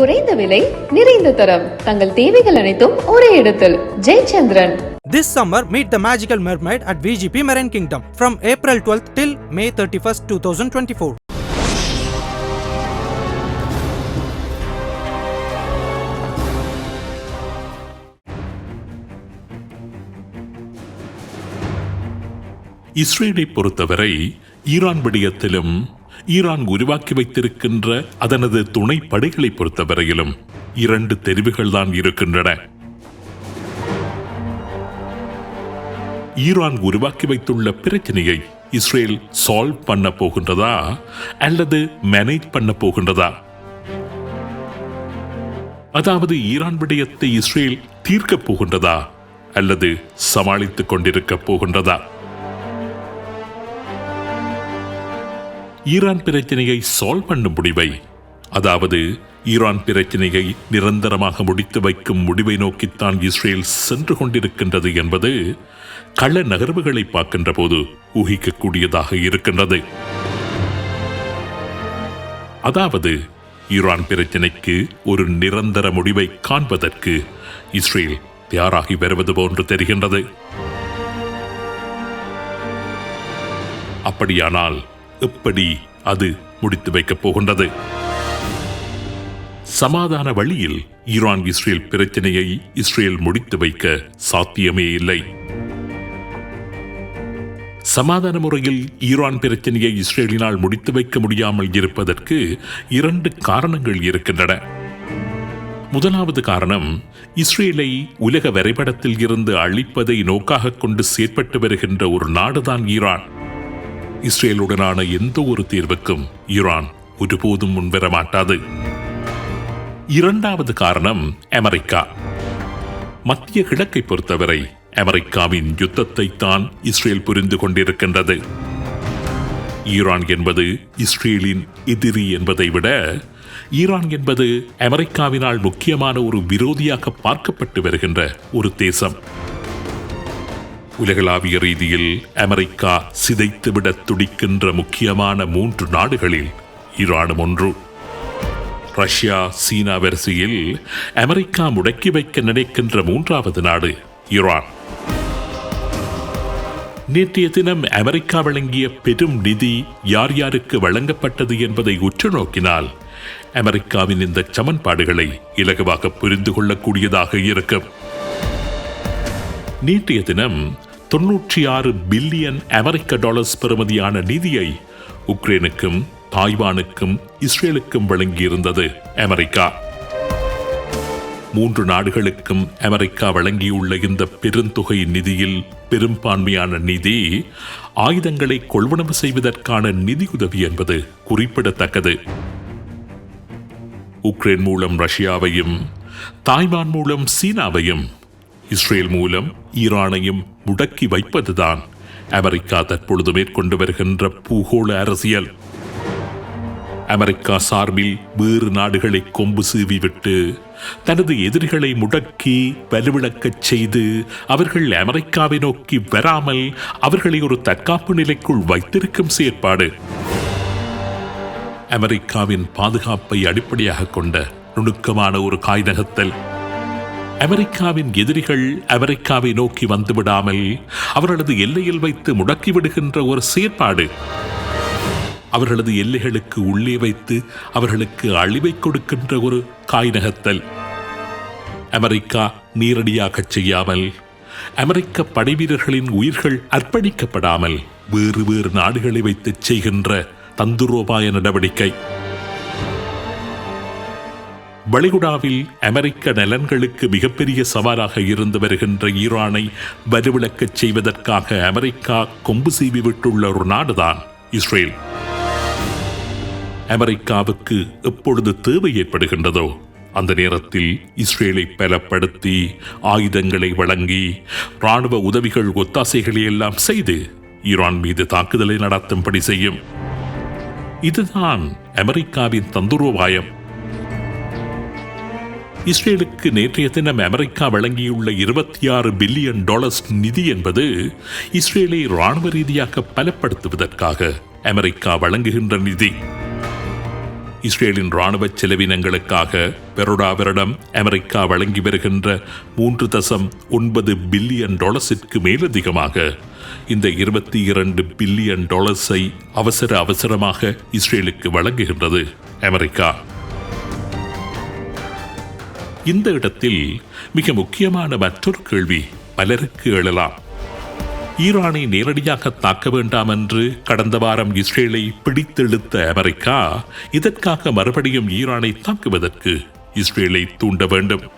குறைந்த விலை நிறைந்த தரம் தங்கள் தேவைகள் அனைத்தும் ஒரே இடத்தில் Jayachandran This summer, meet the magical mermaid at VGP Marine Kingdom from April 12th till May 31st, 2024. இஸ்ரேலை பொறுத்தவரை ஈரான் விடயத்திலும் ஈரான் உருவாக்கி வைத்திருக்கின்ற அதனது துணை படைகளை பொறுத்தவரையிலும் இரண்டு தெரிவுகள் தான் இருக்கின்றன. ஈரான் உருவாக்கி வைத்துள்ள பிரச்சனையை இஸ்ரேல் சால்வ் பண்ண போகின்றதா அல்லது மேனேஜ் பண்ண போகின்றதா? அதாவது ஈரான் விடயத்தை இஸ்ரேல் தீர்க்கப் போகின்றதா அல்லது சமாளித்துக் கொண்டிருக்க போகின்றதா? ஈரான் பிரச்சனையை சால்வ் பண்ணும் முடிவை. அதாவது ஈரான் பிரச்சனையை நிரந்தரமாக முடித்து வைக்கும் முடிவை நோக்கித்தான் இஸ்ரேல் சென்று கொண்டிருக்கின்றது என்பது கள நகர்வுகளை பார்க்கின்ற போது ஊகிக்கக்கூடியதாக இருக்கின்றது. அதாவது ஈரான் பிரச்சனைக்கு ஒரு நிரந்தர முடிவை காண்பதற்கு இஸ்ரேல் தயாராகி வருவது போன்று தெரிகின்றது. அப்படியானால் எப்படி அது முடித்து வைக்கப் போகின்றது? சமாதான வழியில் ஈரான் இஸ்ரேல் பிரச்சனையை இஸ்ரேல் முடித்து வைக்க சாத்தியமே இல்லை. சமாதான முறையில் ஈரான் பிரச்சனையை இஸ்ரேலினால் முடித்து வைக்க முடியாமல் இருப்பதற்கு இரண்டு காரணங்கள் இருக்கின்றன. முதலாவது காரணம் இஸ்ரேலை உலக வரைபடத்தில் இருந்து அழிப்பதை நோக்காக கொண்டு செயற்பட்டு வருகின்ற ஒரு நாடுதான் ஈரான். இஸ்ரேலுடனான எந்த ஒரு தீர்வுக்கும் ஈரான் ஒருபோதும் முன்வர மாட்டாது. இரண்டாவது காரணம் அமெரிக்கா. மத்திய கிழக்கை பொறுத்தவரை அமெரிக்காவின் யுத்தத்தை தான் இஸ்ரேல் புரிந்து கொண்டிருக்கின்றது. ஈரான் என்பது இஸ்ரேலின் எதிரி என்பதை விட ஈரான் என்பது அமெரிக்காவினால் முக்கியமான ஒரு விரோதியாக பார்க்கப்பட்டு வருகின்ற ஒரு தேசம். உலகளாவிய ரீதியில் அமெரிக்கா சிதைத்துவிட துடிக்கின்ற முக்கியமான மூன்று நாடுகளில் ஈரானும் ஒன்று. ரஷ்யா சீனா வரிசையில் அமெரிக்கா முடக்கி வைக்க நினைக்கின்ற மூன்றாவது நாடு ஈரான். நேற்றைய தினம் அமெரிக்கா வழங்கிய பெரும் நிதி யார் யாருக்கு வழங்கப்பட்டது என்பதை உற்று நோக்கினால் அமெரிக்காவின் இந்த சமன்பாடுகளை இலகுவாக புரிந்து கொள்ளக்கூடியதாக இருக்கும். நேற்றைய தினம் தொன்னூற்றி ஆறு பில்லியன் அமெரிக்க டாலர்ஸ் பெறுமதியான நிதியை உக்ரைனுக்கும் தாய்வானுக்கும் இஸ்ரேலுக்கும் வழங்கியிருந்தது அமெரிக்கா. மூன்று நாடுகளுக்கும் அமெரிக்கா வழங்கியுள்ள இந்த பெருந்தொகை நிதியில் பெரும்பான்மையான நிதி ஆயுதங்களை கொள்வனவு செய்வதற்கான நிதியுதவி என்பது குறிப்பிடத்தக்கது. உக்ரைன் மூலம் ரஷ்யாவையும் தாய்வான் மூலம் சீனாவையும் இஸ்ரேல் மூலம் ஈரானையும் முடக்கி வைப்பதுதான் அமெரிக்கா தற்பொழுது மேற்கொண்டு வருகின்ற பூகோள அரசியல். அமெரிக்கா சார்பில் வேறு நாடுகளை கொம்பு சீவிவிட்டு தனது எதிரிகளை முடக்கி வலுவிழக்கச் செய்து அவர்கள் அமெரிக்காவை நோக்கி வராமல் அவர்களை ஒரு தற்காப்பு நிலைக்குள் வைத்திருக்கும் செயற்பாடு. அமெரிக்காவின் பாதுகாப்பை அடிப்படையாக கொண்ட நுணுக்கமான ஒரு காய்நகத்தல் அமெரிக்காவின் எதிரிகள் அமெரிக்காவை நோக்கி வந்துவிடாமல் அவர்களது எல்லையில் வைத்து முடக்கிவிடுகின்ற ஒரு செயற்பாடு. அவர்களது எல்லைகளுக்கு உள்ளே வைத்து அவர்களுக்கு அழிவை கொடுக்கின்ற ஒரு காய்நகத்தல் அமெரிக்கா நேரடியாக செய்யாமல் அமெரிக்க படைவீரர்களின் உயிர்கள் அர்ப்பணிக்கப்படாமல் வேறு வேறு நாடுகளை வைத்து செய்கின்ற தந்துரோபாய நடவடிக்கை. வளைகுடாவில் அமெரிக்க நலன்களுக்கு மிகப்பெரிய சவாலாக இருந்து வருகின்ற ஈரானை வலுவிளக்கச் செய்வதற்காக அமெரிக்கா கொம்பு சீவிவிட்டுள்ள ஒரு நாடுதான் இஸ்ரேல். அமெரிக்காவுக்கு எப்பொழுது தேவை ஏற்படுகின்றதோ அந்த நேரத்தில் இஸ்ரேலை பலப்படுத்தி ஆயுதங்களை வழங்கி ராணுவ உதவிகள் ஒத்தாசைகளை எல்லாம் செய்து ஈரான் மீது தாக்குதலை நடத்தும்படி செய்யும். இதுதான் அமெரிக்காவின் தந்துரோபாயம் இஸ்ரேலுக்கு நேற்றைய தினம் அமெரிக்கா வழங்கியுள்ள இருபத்தி ஆறு பில்லியன் டாலர்ஸ் நிதி என்பது இஸ்ரேலை ராணுவ ரீதியாக பலப்படுத்துவதற்காக அமெரிக்கா வழங்குகின்ற நிதி. இஸ்ரேலின் ராணுவ செலவினங்களுக்காக பெரோடா வருடம் அமெரிக்கா வழங்கி வருகின்ற மூன்று தசம் ஒன்பது பில்லியன் டாலர்ஸிற்கு மேலதிகமாக இந்த இருபத்தி இரண்டு பில்லியன் டாலர்ஸை அவசர அவசரமாக இஸ்ரேலுக்கு வழங்குகின்றது அமெரிக்கா. இந்த இடத்தில் மிக முக்கியமான மற்றொரு கேள்வி பலருக்கு எழலாம். ஈரானை நேரடியாக தாக்க வேண்டாம் என்று கடந்த வாரம் இஸ்ரேலை பிடித்தெழுத்த அமெரிக்கா இதற்காக மறுபடியும் ஈரானை தாக்குவதற்கு இஸ்ரேலை தூண்ட வேண்டும்.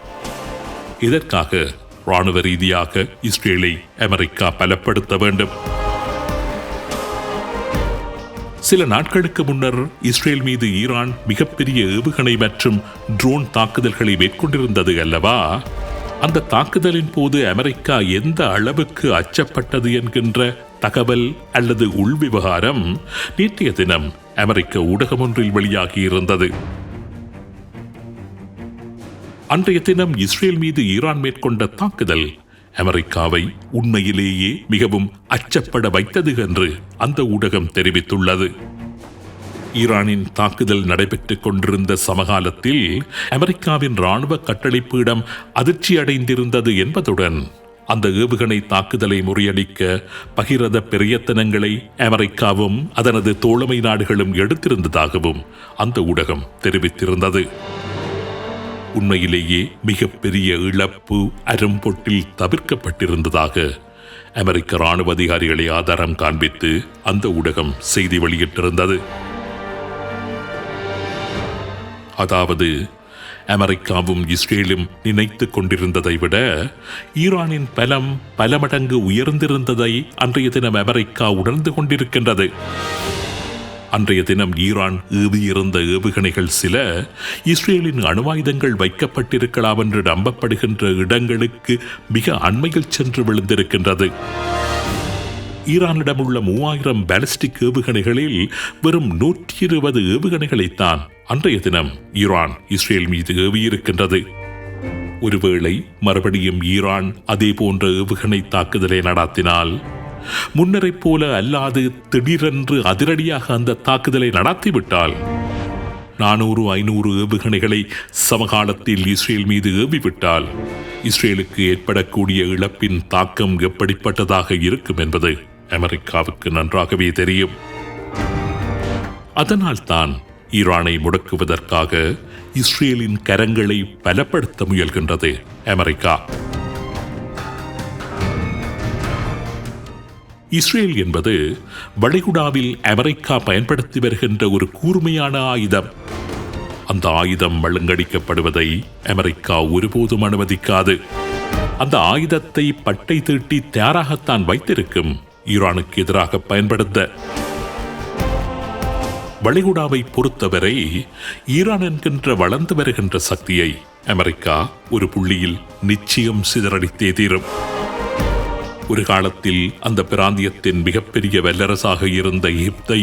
இதற்காக ராணுவ ரீதியாக இஸ்ரேலை அமெரிக்கா பலப்படுத்த வேண்டும். சில நாட்களுக்கு முன்னர் இஸ்ரேல் மீது ஈரான் மிகப்பெரிய ஏவுகணை மற்றும் ட்ரோன் தாக்குதல்களை மேற்கொண்டிருந்தது அல்லவா? அந்த தாக்குதலின் போது அமெரிக்கா எந்த அளவுக்கு அச்சப்பட்டது என்கின்ற தகவல் அல்லது உள்விவகாரம் நேற்றைய தினம் அமெரிக்க ஊடகம் ஒன்றில் வெளியாகியிருந்தது. அன்றைய தினம் இஸ்ரேல் மீது ஈரான் மேற்கொண்ட தாக்குதல் அமெரிக்காவை உண்மையிலேயே மிகவும் அச்சப்பட வைத்தது என்று அந்த ஊடகம் தெரிவித்துள்ளது. ஈரானின் தாக்குதல் நடைபெற்றுக் கொண்டிருந்த சமகாலத்தில் அமெரிக்காவின் ராணுவ கட்டளைப்பீடம் அதிர்ச்சியடைந்திருந்தது என்பதுடன் அந்த ஏவுகணை தாக்குதலை முறியடிக்க பகிரத பிரயத்தனங்களை அமெரிக்காவும் அதனது தோழமை நாடுகளும் எடுத்திருந்ததாகவும் அந்த ஊடகம் தெரிவித்திருந்தது. உண்மையிலேயே மிகப்பெரிய இழப்பு அரும்பொட்டில் தவிர்க்கப்பட்டிருந்ததாக அமெரிக்க ராணுவ அதிகாரிகளை ஆதாரம் காண்பித்து அந்த ஊடகம் செய்தி வெளியிட்டிருந்தது. அதாவது அமெரிக்காவும் இஸ்ரேலும் நினைத்துக் கொண்டிருந்ததை விட ஈரானின் பலம் பல மடங்கு உயர்ந்திருந்ததை அன்றைய தினம் அமெரிக்கா உணர்ந்து கொண்டிருக்கின்றது. அன்றைய தினம் ஈரான் ஏவியிருந்த ஏவுகணைகள் சில இஸ்ரேலின் அணுவாயுதங்கள் வைக்கப்பட்டிருக்கலாம் என்று நம்பப்படுகின்ற இடங்களுக்கு மிக அண்மையில் சென்று விழுந்திருக்கின்றது. ஈரானிடம் உள்ள மூவாயிரம் பாலிஸ்டிக் ஏவுகணைகளில் வெறும் நூற்றி இருபது ஏவுகணைகளைத்தான் அன்றைய தினம் ஈரான் இஸ்ரேல் மீது ஏவியிருக்கின்றது. ஒருவேளை மறுபடியும் ஈரான் அதே போன்ற ஏவுகணை தாக்குதலை நடாத்தினால் முன்னரைப் போல அல்லாது திடீரென்று அதிரடியாக அந்த தாக்குதலை நடத்திவிட்டால் நானூறு ஐநூறு ஏவுகணைகளை சமகாலத்தில் இஸ்ரேல் மீது ஏவிவிட்டால் இஸ்ரேலுக்கு ஏற்படக்கூடிய இழப்பின் தாக்கம் எப்படிப்பட்டதாக இருக்கும் என்பது அமெரிக்காவுக்கு நன்றாகவே தெரியும். அதனால்தான் ஈரானை முடக்குவதற்காக இஸ்ரேலின் கரங்களை பலப்படுத்த முயல்கின்றது அமெரிக்கா. இஸ்ரேல் என்பது வளைகுடாவில் அமெரிக்கா பயன்படுத்தி வருகின்ற ஒரு கூர்மையான ஆயுதம். அந்த ஆயுதம் மழுங்கடிக்கப்படுவதை அமெரிக்கா ஒருபோதும் அனுமதிக்காது. அந்த ஆயுதத்தை பட்டை தீட்டி தயாராகத்தான் வைத்திருக்கும் ஈரானுக்கு எதிராக பயன்படுத்த. வளைகுடாவை பொறுத்தவரை ஈரான் என்கின்ற வளர்ந்து வருகின்ற சக்தியை அமெரிக்கா ஒரு புள்ளியில் நிச்சயம் சிதறடித்தே தீரும். ஒரு காலத்தில் அந்த பிராந்தியத்தின் மிகப்பெரிய வல்லரசாக இருந்த எகிப்தை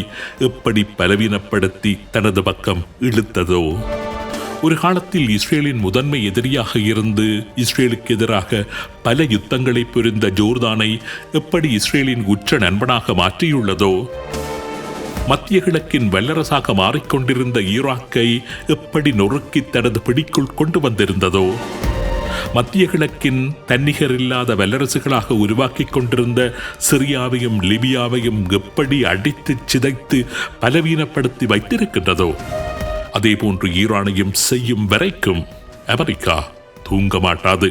எப்படி பலவீனப்படுத்தி தனது பக்கம் இழுத்ததோ ஒரு காலத்தில் இஸ்ரேலின் முதன்மை எதிரியாக இருந்து இஸ்ரேலுக்கு எதிராக பல யுத்தங்களை புரிந்த ஜோர்தானை எப்படி இஸ்ரேலின் உற்ற நண்பனாக மாற்றியுள்ளதோ மத்திய கிழக்கின் வல்லரசாக மாறிக்கொண்டிருந்த ஈராக்கை எப்படி நொறுக்கி தனது பிடிக்குள் கொண்டு வந்திருந்ததோ மத்திய கிழக்கின் தன்னிகர் இல்லாத வல்லரசுகளாக உருவாக்கிக் கொண்டிருந்த சிரியாவையும் லிபியாவையும் எப்படி அடித்து சிதைத்து பலவீனப்படுத்தி வைத்திருக்கின்றதோ அதே போன்று ஈரானையும் செய்யும் வரைக்கும் அமெரிக்கா தூங்க மாட்டாது.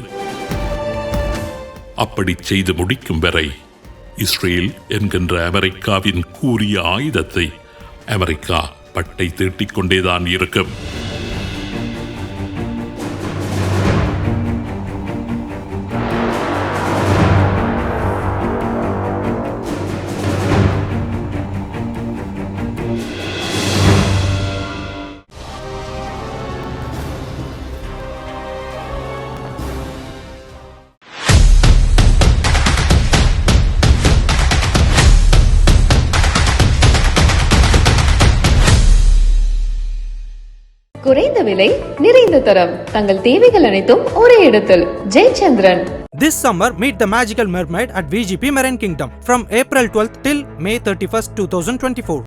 அப்படி செய்து முடிக்கும் வரை இஸ்ரேல் என்கின்ற அமெரிக்காவின் கூறிய ஆயுதத்தை அமெரிக்கா பட்டை தீட்டிக் கொண்டேதான் இருக்கும். குறைந்த விலை நிறைந்த தரம் தங்கள் தேவைகள் அனைத்தும் ஒரே இடத்தில் Jayachandran This summer, meet the magical mermaid at VGP Marine Kingdom from April 12th till May 31st, 2024.